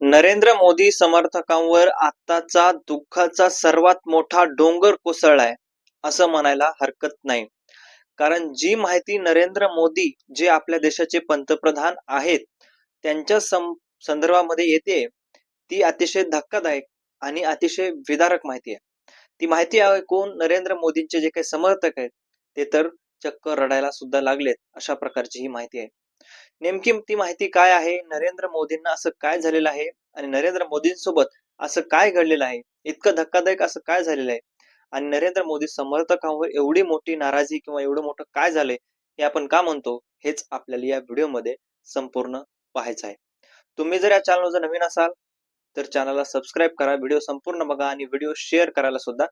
नरेंद्र मोदी समर्थकांवर आत्ताचा दुःखाचा सर्वात मोठा डोंगर कोसळलाय असं म्हणायला हरकत नाही. कारण जी माहिती नरेंद्र मोदी जे आपल्या देशाचे पंतप्रधान आहेत त्यांच्या सं- संदर्भामध्ये येते ती अतिशय धक्कादायक आणि अतिशय विदारक माहिती आहे. ती माहिती ऐकून नरेंद्र मोदींचे जे काही समर्थक आहेत ते तर चक्क रडायला सुद्धा लागलेत अशा प्रकारची ही माहिती आहे. नेमकी ती माहिती काय आहे? नरेंद्र मोदींना असं काय झालेलं आहे? आणि नरेंद्र मोदींसोबत असं काय घडलेलं आहे? इतकं धक्कादायक असं काय झालेलं आहे? आणि नरेंद्र मोदी समर्थकांवर एवढी मोठी नाराजी किंवा एवढं मोठं काय झालंय? हे आपण का म्हणतो? हेच आपल्याला या व्हिडिओमध्ये संपूर्ण पाहायचं आहे. तुम्ही जर या चॅनलवर जर नवीन असाल तर चॅनलला सबस्क्राईब करा व्हिडिओ संपूर्ण बघा आणि व्हिडिओ शेअर करायला सुद्धा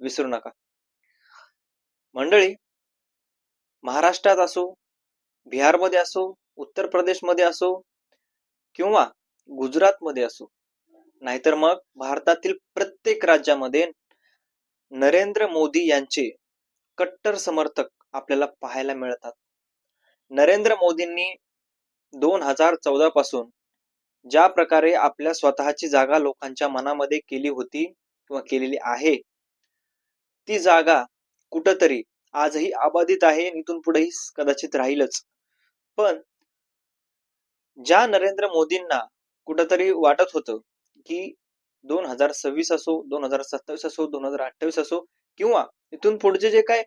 विसरू नका. मंडळी महाराष्ट्रात असो बिहारमध्ये असो उत्तर प्रदेशमध्ये असो किंवा गुजरातमध्ये असो नाहीतर मग भारतातील प्रत्येक राज्यामध्ये नरेंद्र मोदी यांचे कट्टर समर्थक आपल्याला पाहायला मिळतात. नरेंद्र मोदींनी दोन हजार चौदा पासून ज्या प्रकारे आपल्या स्वतःची जागा लोकांच्या मनामध्ये केली होती किंवा केलेली आहे ती जागा कुठंतरी आजही अबाधित आहे आणि इथून पुढेही कदाचित राहीलच. पण ज्या नरेंद्र मोदींना कुठंतरी वाटत होतं की दोन हजार सव्वीस असो दोन हजार सत्तावीस असो दोन हजार अठ्ठावीस असो किंवा इथून पुढचे जे काय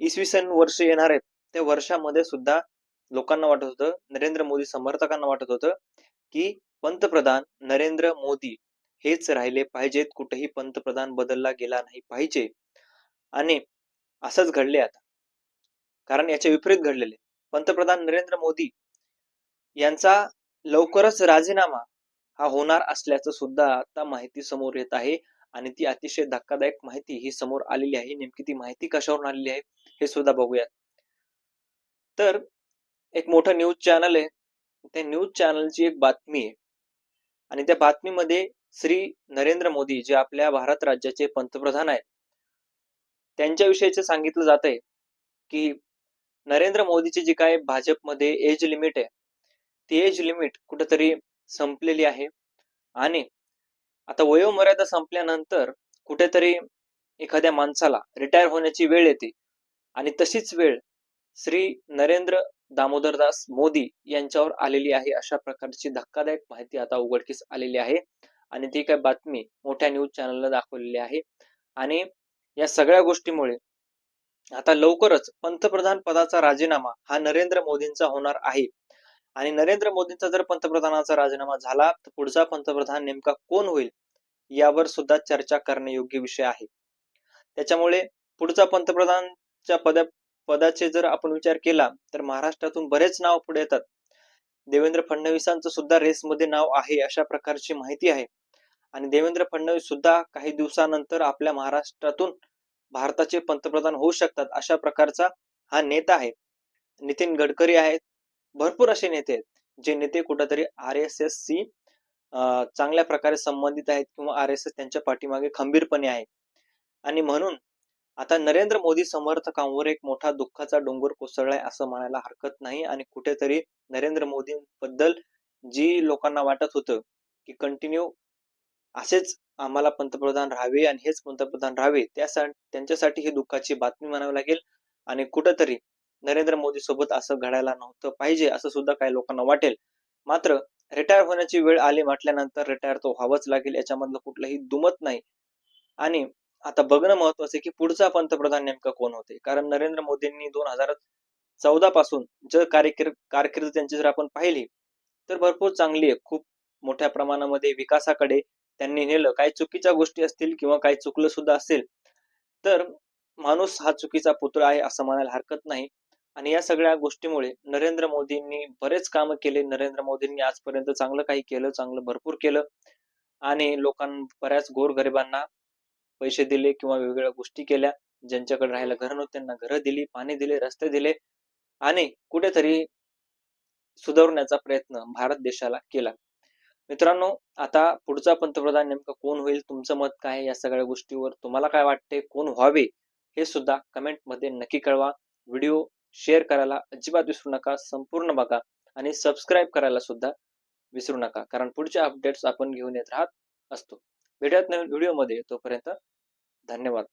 इसवी सन वर्ष येणार आहेत त्या वर्षामध्ये सुद्धा लोकांना वाटत होतं नरेंद्र मोदी समर्थकांना वाटत होतं की पंतप्रधान नरेंद्र मोदी हेच राहिले पाहिजेत कुठेही पंतप्रधान बदलला गेला नाही पाहिजे. आणि असंच घडले आता. कारण याच्या विपरीत घडलेले. पंतप्रधान नरेंद्र मोदी यांचा लवकरच राजीनामा हा होणार असल्याचं सुद्धा आता माहिती समोर येत आहे. आणि ती अतिशय धक्कादायक माहिती ही समोर आलेली आहे. नेमकी ती माहिती कशावरून आलेली आहे हे सुद्धा बघूयात. तर एक मोठं न्यूज चॅनल आहे. त्या न्यूज चॅनलची एक बातमी आहे. आणि त्या बातमीमध्ये श्री नरेंद्र मोदी जे आपल्या भारत राज्याचे पंतप्रधान आहेत त्यांच्याविषयीचे सांगितलं जात आहे की नरेंद्र मोदीची जी काय भाजपमध्ये एज लिमिट आहे ती एज लिमिट कुठेतरी संपलेली आहे. आणि आता वयोमर्यादा संपल्यानंतर कुठेतरी एखाद्या माणसाला रिटायर होण्याची वेळ येते. आणि तशीच वेळ श्री नरेंद्र दामोदरदास मोदी यांच्यावर आलेली आहे अशा प्रकारची धक्कादायक माहिती आता उघडकीस आलेली आहे. आणि ती काय बातमी मोठ्या न्यूज चॅनलला दाखवलेली आहे. आणि या सगळ्या गोष्टीमुळे आता लवकरच पंतप्रधान पदाचा राजीनामा हा नरेंद्र मोदींचा होणार आहे. आणि नरेंद्र मोदींचा जर पंतप्रधानाचा राजीनामा झाला तर पुढचा पंतप्रधान नेमका कोण होईल यावर सुद्धा चर्चा करणे योग्य विषय आहे. त्याच्यामुळे पुढचा पंतप्रधानच्या पदा पदाचे जर आपण विचार केला तर महाराष्ट्रातून बरेच नाव पुढे येतात. देवेंद्र फडणवीसांचं सुद्धा रेसमध्ये नाव आहे अशा प्रकारची माहिती आहे. आणि देवेंद्र फडणवीस सुद्धा काही दिवसानंतर आपल्या महाराष्ट्रातून भारताचे पंतप्रधान होऊ शकतात अशा प्रकारचा हा नेता आहे. नितीन गडकरी आहेत. भरपूर असे नेते आहेत जे नेते कुठेतरी आर एस एस सी चांगल्या प्रकारे संबंधित आहेत किंवा आर एस एस त्यांच्या पाठीमागे खंबीरपणे आहे. आणि म्हणून आता नरेंद्र मोदी समर्थकांवर एक मोठा दुःखाचा डोंगर कोसळलाय असं म्हणायला हरकत नाही आणि कुठेतरी नरेंद्र मोदींबद्दल जी लोकांना वाटत होतं की कंटिन्यू असेच आम्हाला पंतप्रधान राहावे आणि हेच पंतप्रधान राहावे त्यासाठी त्यांच्यासाठी ही दुःखाची बातमी म्हणावी लागेल. आणि कुठंतरी नरेंद्र मोदी सोबत असं घडायला नव्हतं पाहिजे असं सुद्धा काही लोकांना वाटेल. मात्र रिटायर होण्याची वेळ आली म्हटल्यानंतर रिटायर तो व्हावंच लागेल याच्यामधलं कुठलंही दुमत नाही. आणि आता बघणं महत्वाचं आहे की पुढचा पंतप्रधान नेमका कोण होते? कारण नरेंद्र मोदींनी दोन हजार चौदा पासून जर कारकीर्द कारकीर्द त्यांची जर आपण पाहिली तर भरपूर चांगली आहे. खूप मोठ्या प्रमाणामध्ये विकासाकडे त्यांनी नेलं. काही चुकीच्या गोष्टी असतील किंवा काही चुकलं सुद्धा असेल तर माणूस हा चुकीचा पुत्र आहे असं म्हणायला हरकत नाही. आणि या सगळ्या गोष्टीमुळे नरेंद्र मोदींनी बरेच काम केले. नरेंद्र मोदींनी आजपर्यंत चांगलं काही केलं चांगलं भरपूर केलं. आणि लोकां बऱ्याच गोरगरिबांना पैसे दिले किंवा वेगवेगळ्या गोष्टी केल्या. ज्यांच्याकडे राहायला घर नव्हते त्यांना घरं दिली पाणी दिले रस्ते दिले. आणि कुठेतरी सुधारण्याचा प्रयत्न भारत देशाला केला. मित्रांनो आता पुढचा पंतप्रधान नेमकं कोण होईल तुमचं मत काय या सगळ्या गोष्टीवर तुम्हाला काय वाटते कोण व्हावे हे सुद्धा कमेंटमध्ये नक्की कळवा. व्हिडिओ शेअर करायला अजिबात विसरू नका संपूर्ण बघा आणि सबस्क्राईब करायला सुद्धा विसरू नका कारण पुढचे अपडेट्स आपण घेऊन येत राहत असतो. भेटत नवीन व्हिडिओमध्ये तोपर्यंत धन्यवाद.